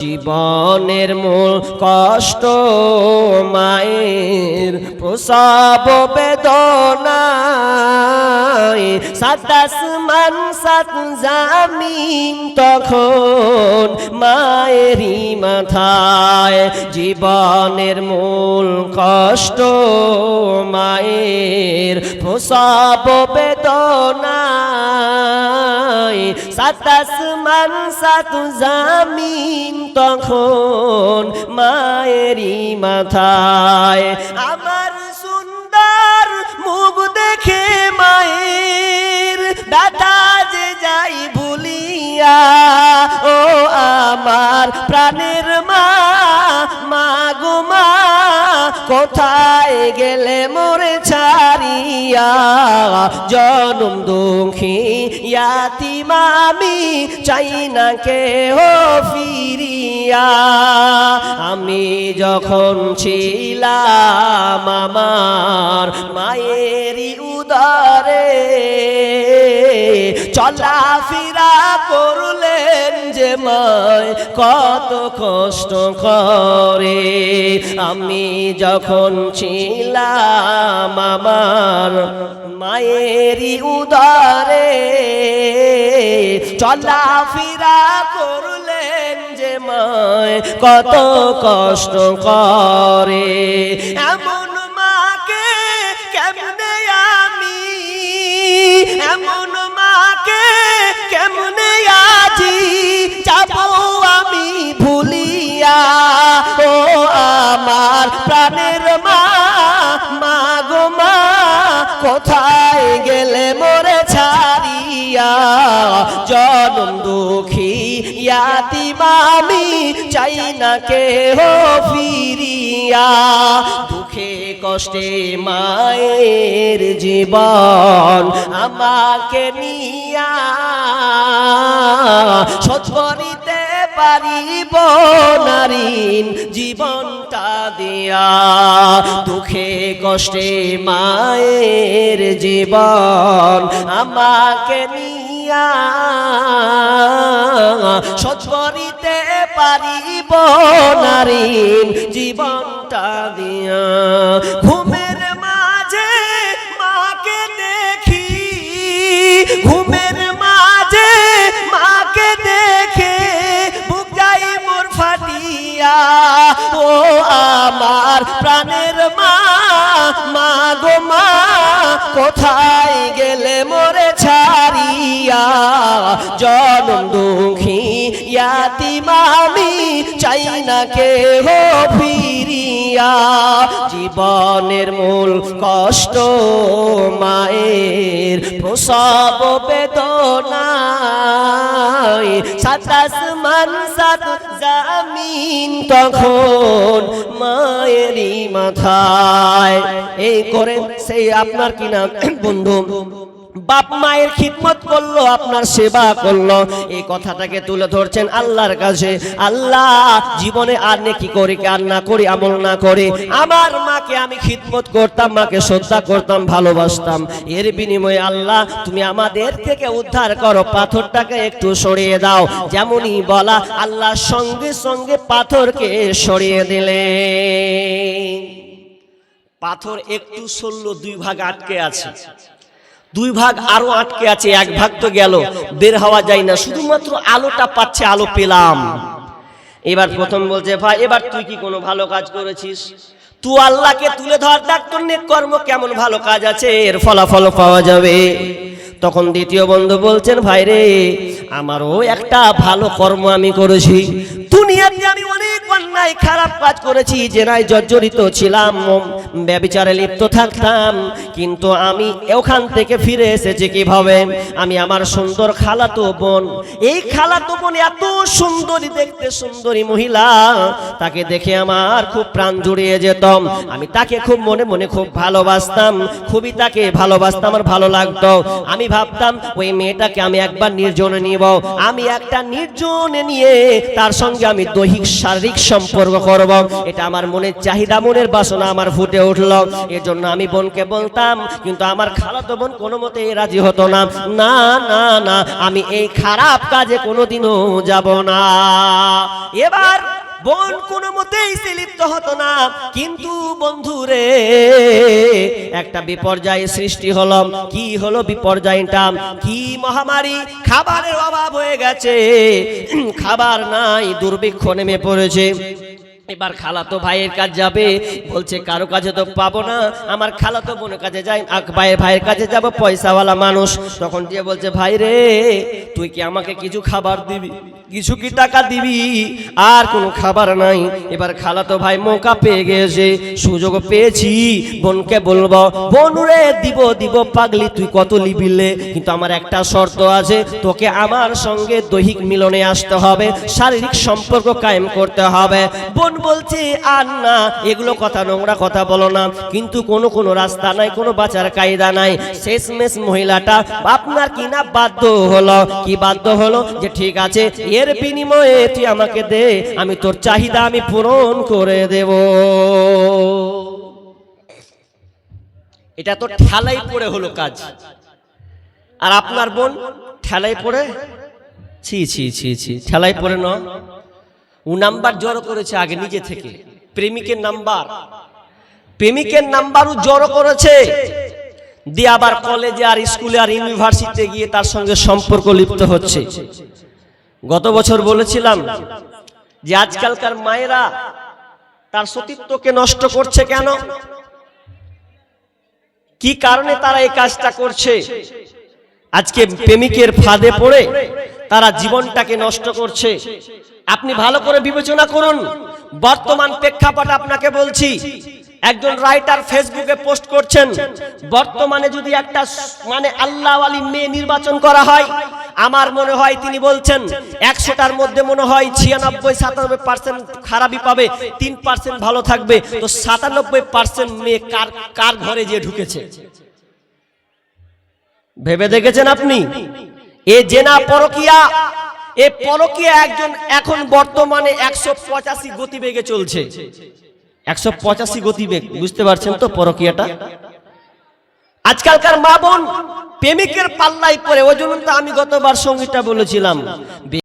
জীবনের মূল কষ্ট, মায়ের প্রসব বেদনায়। সাতাস মান সাত জামিন তখন মায়েরই মাথায়। জীবনের মূল কষ্ট, মায়ের প্রসব বেদনায়। সাতাস মান সাত জামিন তখন মায়েরই মাথায়। আমার সুন্দর মুখ দেখে মায়ের দাদা যে যাই ভুলিয়া, ও আমার প্রাণের মা মা গো মা। কোথায় গেলে মোরে ছাড়িয়া? জনম দুঃখী ইয়াতি মামি চাই না কে হো ফিরিয়া। আমি যখন ছিলাম আমার মায়েরই উদারে, চলাফেরা করলেন যে মায় কত কষ্ট করে। আমি যখন ছিলাম আমার মায়েরই উদারে, চলাফেরা করলেন যে মায় কত কষ্ট করে। এমন প্রাণের মা মা গো মা, কোথায় গেলে মোরে ছাড়িয়া? জনম দুঃখী, ইয়াতি মামি চাই না কে হো ফিরিয়া। দুঃখে কষ্টে মায়ের জীবন আমাকে নিয়া। সৎকরিতে পারিব নারীন জীবনটা দিয়া। দুঃখে কষ্টে মায়ের জীবন আমাকে নিয়া। সৎকরিতে পারিব নারীন জীবনটা দিয়া। আমার প্রাণের মা মা গো মা, কোথায় গেলে মোরে ছাড়িয়া? জনম দুঃখী ইয়াতি মামি চাই না কে হো ফিরিয়া। জীবনের মূল কষ্ট, মায়ের প্রসব বেদনায় সাতাস মান সাত জামিন তখন মায়েরই মাথায়। এই করে সেই আপনার কিনা বন্ধু। বাপ মায়ের খিদমত করল, আপনার সেবা করল। এই কথাটাকে তুলে ধরছেন আল্লাহর কাছে। আল্লাহ, জীবনে আর কি করি আর না করি, আমল না করে। আমার মাকে আমি খিদমত করতাম, মাকে শ্রদ্ধা করতাম, ভালোবাসতাম। এর বিনিময়ে আল্লাহ, তুমি আমাদের থেকে উদ্ধার করো, পাথরটাকে একটু সরিয়ে দাও। যেমনই বলা, আল্লাহ সঙ্গে সঙ্গে পাথরকে সরিয়ে দিলে পাথর একটু সরল দুই ভাগ আটকে আছে। দুই ভাগ আরও আটকে আছে, এক ভাগ তো গেল। বের হওয়া যায় না, শুধুমাত্র আলোটা পাচ্ছে, আলো পেলাম। এবার প্রথম বলছে, ভাই, এবার তুই কি কোনো ভালো কাজ করেছিস? তুই আল্লাহকে তুলে ধর, দেখ তোর কর্ম কেমন ভালো কাজ আছে, এর ফলাফল পাওয়া যাবে। তখন দ্বিতীয় বন্ধু বলছেন, ভাই রে, আমারও একটা ভালো কর্ম আমি করেছি। দুনিয়াতে আমি অন্যায় খারাপ কাজ করেছি, জেনায় জর্জরিত ছিলাম, ব্যবিচারে লিপ্ত থাকতাম। কিন্তু আমি ওখান থেকে ফিরে এসেছি কীভাবে? আমি আমার সুন্দর খালাতো বোন। এই খালাতো বোন এত সুন্দরী, দেখতে সুন্দরী মহিলা। তাকে দেখে আমার খুব প্রাণ জুড়িয়ে যেতাম আমি তাকে খুব মনে মনে খুব ভালোবাসতাম। খুবই তাকে ভালোবাসতাম, আমার ভালো লাগতো। আমি ভাবতাম, ওই মেয়েটাকে আমি একবার নির্জনে নিব। আমি একটা নির্জনে নিয়ে তার সঙ্গে আমি দৈহিক, শারীরিক সম্পর্ক করব। এটা আমার মনের চাহিদা, মনের বাসনা আমার ফুটে উঠল। এজন্য জন্য আমি বোনকে বলতাম, কিন্তু আমার খালাতো বোন কোনো মতে রাজি হতো না। না না না, আমি এই খারাপ কাজে কোনোদিনও যাব না। এবার বোন কোনো মতেই সে লিপ্ত হতো না। কিন্তু বন্ধুরে, একটা বিপর্যয় সৃষ্টি হলো। কি হলো বিপর্যয়টা? কি মহামারী? খাবারের অভাব হয়ে গেছে। খাবার নাই, দুর্ভিক্ষ নেমে পড়েছে। এবার খালাতো ভাইয়ের কাজ যাবে। বলছে, কারও কাছে তো পাবো না। আমার খালাতো বোনের কাছে যাই ভাইয়ের ভাইয়ের কাছে যাব, পয়সাওয়ালা মানুষ। তখন দিয়ে বলছে, ভাই রে, তুই কি আমাকে কিছু খাবার দিবি? কিছু কি টাকা দিবি? আর কোনো খাবার নাই। এবার খালাতো ভাই মৌকা পেয়ে গেছে। সুযোগ পেয়েছি। বোনকে বলব বোন রে দিব দিব, পাগলি, তুই কত লিবিলে কিন্তু আমার একটা শর্ত আছে। তোকে আমার সঙ্গে দৈহিক মিলনে আসতে হবে। শারীরিক সম্পর্ক কায়েম করতে হবে। বোন বলছে, আর না, এগুলো কথা নোংরা কথা বলো না। কিন্তু কোনো কোনো রাস্তা নাই, কোনো বাঁচার কায়দা নাই। শেষমেশ মহিলাটা আপনার কি না বাধ্য হলো? কি বাধ্য হলো? যে ঠিক আছে, এর বিনিময়ে তুই আমাকে দে, আমি তোর চাহিদা আমি পূরণ করে দেব। এটা তো ঠেলাই পড়ে হলো কাজ। আর আপনার বোন ঠেলাই পড়ে? ছি ছি ছি ছি, ঠেলাই পড়ে ন ও নাম্বার জড়ো করেছে আগে নিজে থেকে। প্রেমিকের নাম্বার। প্রেমিকের নাম্বারও জড়ো করেছে। দিয়ে আবার কলেজে আর স্কুলে আর ইউনিভার্সিটিতে গিয়ে তার সঙ্গে সম্পর্ক লিপ্ত হচ্ছে। গত বছর বলেছিলাম যে আজকালকার মায়েরা তার সতীত্বকে নষ্ট করছে কেন? কি কারণে তারা এই কাজটা করছে? আজকে প্রেমিকের ফাঁদে পড়ে তারা জীবনটাকে নষ্ট করছে। আপনি ভালো করে বিবেচনা করুন। বর্তমান প্রেক্ষাপট আপনাকে বলছি, একজন রাইটার ফেসবুকে পোস্ট করছেন, বর্তমানে যদি একটা মানে আল্লাহ আলী মেয়ে নির্বাচন করা হয়, আমার মনে হয় তিনি বলছেন, একশোটার মধ্যে মনে হয় ছিয়ানব্বই, সাতানব্বই পার্সেন্ট খারাপই পাবে, তিন পার্সেন্ট ভালো থাকবে। তো সাতানব্বই পার্সেন্ট মেয়ে কার কার ঘরে যে ঢুকেছে? ভেবে দেখেছেন আপনি? এ জেনা পরকিয়া, এ পরকিয়া একজন এখন বর্তমানে একশো পঁচাশি গতিবেগে চলছে। একশো পঁচাশি গতিবেগ, বুঝতে পারছেন তো পরকিয়াটা? আজকালকার মা বোন প্রেমিকের পাল্লাই পরে ওই জন্য তো আমি গতবার সঙ্গীটা বলেছিলাম।